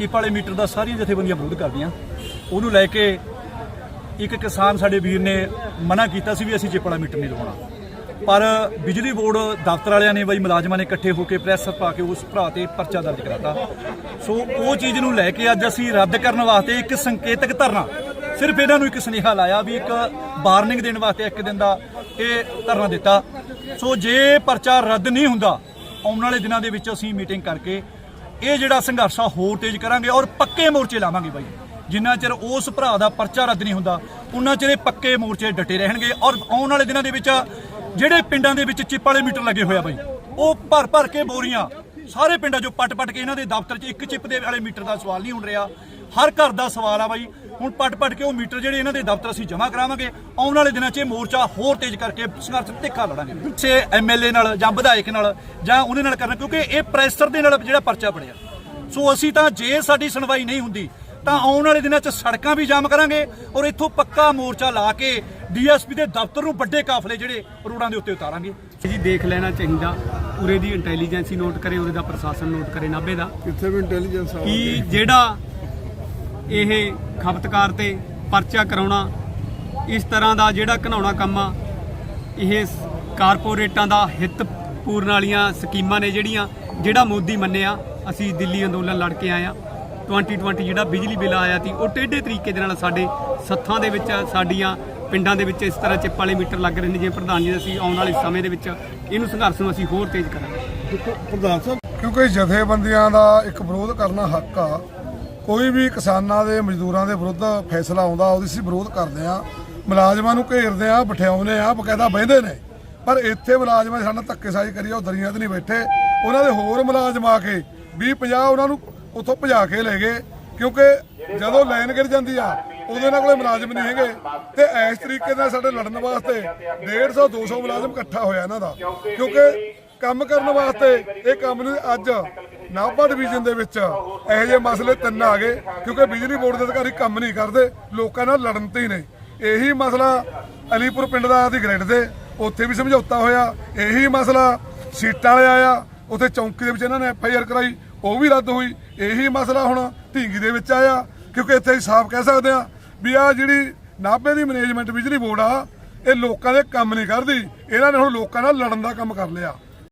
Chip ਵਾਲੇ metre ਦਾ ਸਾਰੀਆਂ ਜਥੇਬੰਦੀਆਂ ਵਿਰੋਧ ਕਰਦੀਆਂ। ਉਹਨੂੰ ਲੈ ਕੇ ਇੱਕ ਕਿਸਾਨ ਸਾਡੇ ਵੀਰ ਨੇ ਮਨਾ ਕੀਤਾ ਸੀ ਵੀ ਅਸੀਂ ਚਿੱਪ ਵਾਲਾ ਮੀਟਰ ਨਹੀਂ ਲਵਾਉਣਾ। ਪਰ ਬਿਜਲੀ ਬੋਰਡ ਦਫ਼ਤਰ ਵਾਲਿਆਂ ਨੇ ਬਈ ਮੁਲਾਜ਼ਮਾਂ ਨੇ ਇਕੱਠੇ ਹੋ ਕੇ ਪ੍ਰੈਸ ਪਾ ਕੇ ਉਸ ਭਰਾ ਤੇ ਪਰਚਾ ਦਰਜ ਕਰਾਤਾ। ਸੋ ਉਹ ਚੀਜ਼ ਨੂੰ ਲੈ ਕੇ ਅੱਜ ਅਸੀਂ ਰੱਦ ਕਰਨ ਵਾਸਤੇ ਇੱਕ ਸੰਕੇਤਕ ਧਰਨਾ, ਸਿਰਫ ਇਹਨਾਂ ਨੂੰ ਇੱਕ ਸੁਨੇਹਾ ਲਾਇਆ ਵੀ ਇੱਕ ਵਾਰਨਿੰਗ ਦੇਣ ਵਾਸਤੇ ਇੱਕ ਦਿਨ ਦਾ ਇਹ ਧਰਨਾ ਦਿੱਤਾ। ਸੋ ਜੇ ਪਰਚਾ ਰੱਦ ਨਹੀਂ ਹੁੰਦਾ, ਆਉਣ ਵਾਲੇ ਦਿਨਾਂ ਦੇ ਵਿੱਚ ਅਸੀਂ ਮੀਟਿੰਗ ਕਰਕੇ ਇਹ ਜਿਹੜਾ ਸੰਘਰਸ਼ ਆ, ਹੋਰ ਤੇਜ਼ ਕਰਾਂਗੇ ਔਰ ਪੱਕੇ ਮੋਰਚੇ ਲਾਵਾਂਗੇ ਬਾਈ। ਜਿੰਨਾ ਚਿਰ ਉਸ ਭਰਾ ਦਾ ਪਰਚਾ ਰੱਦ ਨਹੀਂ ਹੁੰਦਾ ਉਹਨਾਂ ਚਿਰ ਇਹ ਪੱਕੇ ਮੋਰਚੇ ਡਟੇ ਰਹਿਣਗੇ ਔਰ ਆਉਣ ਵਾਲੇ ਦਿਨਾਂ ਦੇ ਵਿੱਚ ਜਿਹੜੇ ਪਿੰਡਾਂ ਦੇ ਵਿੱਚ ਚਿੱਪ ਵਾਲੇ ਮੀਟਰ ਲੱਗੇ ਹੋਇਆ ਬਾਈ, ਉਹ ਭਰ ਭਰ ਕੇ ਬੋਰੀਆਂ, ਸਾਰੇ ਪਿੰਡਾਂ 'ਚੋਂ ਪੱਟ ਪੱਟ ਕੇ ਇਹਨਾਂ ਦੇ ਦਫ਼ਤਰ 'ਚ ਇੱਕ ਚਿੱਪ ਦੇ ਵਾਲੇ ਮੀਟਰ ਦਾ ਸਵਾਲ ਨਹੀਂ ਹੁਣ ਰਿਹਾ। ਹਰ ਘਰ ਦਾ ਸਵਾਲ ਆ ਬਾਈ ਹੁਣ ਪੱਟ ਪੱਟ ਕੇ ਉਹ ਮੀਟਰ ਜਿਹੜੇ ਇਹਨਾਂ ਦੇ ਦਫ਼ਤਰ ਅਸੀਂ ਜਮ੍ਹਾਂ ਕਰਾਵਾਂਗੇ ਆਉਣ ਵਾਲੇ ਦਿਨਾਂ 'ਚ ਇਹ ਮੋਰਚਾ ਹੋਰ ਤੇਜ਼ ਕਰਕੇ ਸੰਘਰਸ਼ ਤਿੱਖਾ ਲੜਾਂਗੇ। ਪਿੱਛੇ ਐਮਐਲਏ ਨਾਲ ਜਾਂ ਵਿਧਾਇਕ ਨਾਲ ਜਾਂ ਉਹਦੇ ਨਾਲ ਕਰਨਾ ਕਿਉਂਕਿ ਇਹ ਪ੍ਰੈਸ਼ਰ ਦੇ ਨਾਲ ਜਿਹੜਾ ਪਰਚਾ ਬਣਿਆ ਸੋ ਅਸੀਂ ਤਾਂ ਜੇ ਸਾਡੀ ਸੁਣਵਾਈ ਨਹੀਂ ਹੁੰਦੀ ਤਾਂ ਆਉਣ ਵਾਲੇ ਦਿਨਾਂ 'ਚ ਸੜਕਾਂ ਵੀ ਜਾਮ ਕਰਾਂਗੇ ਔਰ ਇੱਥੋਂ ਪੱਕਾ ਮੋਰਚਾ ਲਾ ਕੇ ਡੀਐਸਪੀ ਦੇ ਦਫ਼ਤਰ ਨੂੰ ਵੱਡੇ ਕਾਫਲੇ ਜਿਹੜੇ ਰੋਡਾਂ ਦੇ ਉੱਤੇ ਉਤਾਰਾਂਗੇ। ਜੀ ਦੇਖ ਲੈਣਾ ਚਾਹੀਦਾ ਉਰੇ ਦੀ ਇੰਟੈਲੀਜੈਂਸੀ ਨੋਟ ਕਰੇ ਉਰੇ ਦਾ ਪ੍ਰਸ਼ਾਸਨ ਨੋਟ ਕਰੇ ਨਾਭੇ ਦਾ। ਕਿੱਥੇ ਵੀ ਇੰਟੈਲੀਜੈਂਸ ਆ ਕਿ ਜਿਹੜਾ ਇਹ ਖਪਤਕਾਰ ਤੇ ਪਰਚਾ ਕਰਾਉਣਾ, ਇਸ ਤਰ੍ਹਾਂ ਦਾ ਜਿਹੜਾ ਘਨਾਉਣਾ ਕੰਮ ਆ, ਇਹ ਕਾਰਪੋਰੇਟਾਂ ਦਾ ਹਿੱਤ ਪੂਰਨ ਵਾਲੀਆਂ ਸਕੀਮਾਂ ਨੇ ਜਿਹੜੀਆਂ, ਜਿਹੜਾ ਮੋਦੀ ਮੰਨਿਆ, ਅਸੀਂ ਦਿੱਲੀ ਅੰਦੋਲਨ ਲੜ ਕੇ ਆਏ ਆ। 2020 ਜਿਹੜਾ ਬਿਜਲੀ ਬਿੱਲ ਆਇਆ ਸੀ, ਉਹ ਟੇਢੇ ਤਰੀਕੇ ਦੇ ਨਾਲ ਸਾਡੇ ਸੱਥਾਂ ਦੇ ਵਿੱਚ, ਸਾਡੀਆਂ ਪਿੰਡਾਂ ਦੇ ਵਿੱਚ ਇਸ ਤਰ੍ਹਾਂ ਚਿੱਪ ਵਾਲੇ ਮੀਟਰ ਲੱਗ ਰਹੇ ਨੇ, ਜਿਵੇਂ ਪ੍ਰਧਾਨ ਜੀ ਅਸੀਂ ਆਉਣ ਵਾਲੇ ਸਮੇਂ ਦੇ ਵਿੱਚ ਇਹਨੂੰ ਸੰਘਰਸ਼ ਨੂੰ ਅਸੀਂ ਹੋਰ ਤੇਜ਼ ਕਰਾਂਗੇ। ਦੇਖੋ, ਪ੍ਰਧਾਨ ਸਾਹਿਬ, ਕਿਉਂਕਿ ਜਥੇਬੰਦੀਆਂ ਦਾ ਇੱਕ ਵਿਰੋਧ ਕਰਨਾ ਹੱਕ ਆ ਕੋਈ ਵੀ ਕਿਸਾਨਾਂ ਦੇ, ਮਜ਼ਦੂਰਾਂ ਦੇ ਵਿਰੁੱਧ ਫੈਸਲਾ ਆਉਂਦਾ, ਉਹਦੀ ਅਸੀਂ ਵਿਰੋਧ ਕਰਦੇ ਆ ਮੁਲਾਜ਼ਮਾਂ ਨੂੰ ਘੇਰਦੇ ਆ ਬਿਠਾਉਂਦੇ ਆ ਬਕਾਇਦਾ ਬਹਿੰਦੇ ਨੇ। ਪਰ ਇੱਥੇ ਮੁਲਾਜ਼ਮਾਂ ਸਾਡੇ ਨਾਲ ਧੱਕੇਸ਼ਾਹੀ ਕਰੀ ਉਹ ਦਰੀਆਂ ਤੇ ਨਹੀਂ ਬੈਠੇ। ਉਹਨਾਂ ਦੇ ਹੋਰ ਮੁਲਾਜ਼ਮ ਆ ਕੇ 20 50 ਉਹਨਾਂ ਨੂੰ ਉੱਥੋਂ ਭਜਾ ਕੇ ਲੈ ਗਏ। ਕਿਉਂਕਿ ਜਦੋਂ ਲਾਈਨ ਗਿਰ ਜਾਂਦੀ ਆ ਉਦੋਂ ਇਹਨਾਂ ਕੋਲੇ ਮੁਲਾਜ਼ਮ ਨਹੀਂ ਹੈਗੇ। ਤੇ ਇਸ ਤਰੀਕੇ ਨਾਲ ਸਾਡੇ ਲੜਨ ਵਾਸਤੇ 150 200 ਮੁਲਾਜ਼ਮ ਇਕੱਠਾ ਹੋਇਆ ਇਹਨਾਂ ਦਾ। ਕਿਉਂਕਿ ਕੰਮ ਕਰਨ ਵਾਸਤੇ ਇਹ ਕੰਮ ਨਹੀਂ, ਅੱਜ ਨਾਭਾ ਡਿਵੀਜ਼ਨ ਦੇ ਵਿੱਚ ਇਹੋ ਜਿਹੇ ਮਸਲੇ ਤਿੰਨ ਆ ਗਏ, ਕਿਉਂਕਿ ਬਿਜਲੀ ਬੋਰਡ ਦੇ ਅਧਿਕਾਰੀ ਕੰਮ ਨਹੀਂ ਕਰਦੇ, ਲੋਕਾਂ ਨਾਲ ਲੜਨ ਤੇ ਹੀ ਨੇ। ਇਹੀ ਮਸਲਾ ਅਲੀਪੁਰ ਪਿੰਡ ਦਾ ਦੀ ਗ੍ਰਿਡ ਦੇ, ਉੱਥੇ ਵੀ ਸਮਝੌਤਾ ਹੋਇਆ, ਇਹੀ ਮਸਲਾ ਸੀਟਾਂ ਵਾਲੇ ਆਇਆ, ਉੱਥੇ ਚੌਂਕੀ ਦੇ ਵਿੱਚ ਇਹਨਾਂ ਨੇ ਐਫ ਆਈ ਆਰ ਕਰਾਈ, ਉਹ ਵੀ ਰੱਦ ਹੋਈ, ਇਹੀ ਮਸਲਾ ਹੁਣ ਢੀਂਗੀ ਦੇ ਵਿੱਚ ਆਇਆ, ਕਿਉਂਕਿ ਇੱਥੇ ਅਸੀਂ ਸਾਫ਼ ਕਹਿ ਸਕਦੇ ਆ ਵੀ ਆ ਜਿਹੜੀ ਨਾਭੇ ਦੀ ਮੈਨੇਜਮੈਂਟ ਬਿਜਲੀ ਬੋਰਡ ਆ, ਇਹ ਲੋਕਾਂ ਦੇ ਕੰਮ ਨਹੀਂ ਕਰਦੀ, ਇਹਨਾਂ ਨੇ ਹੁਣ ਲੋਕਾਂ ਨਾਲ ਲੜਨ ਦਾ ਕੰਮ ਕਰ ਲਿਆ।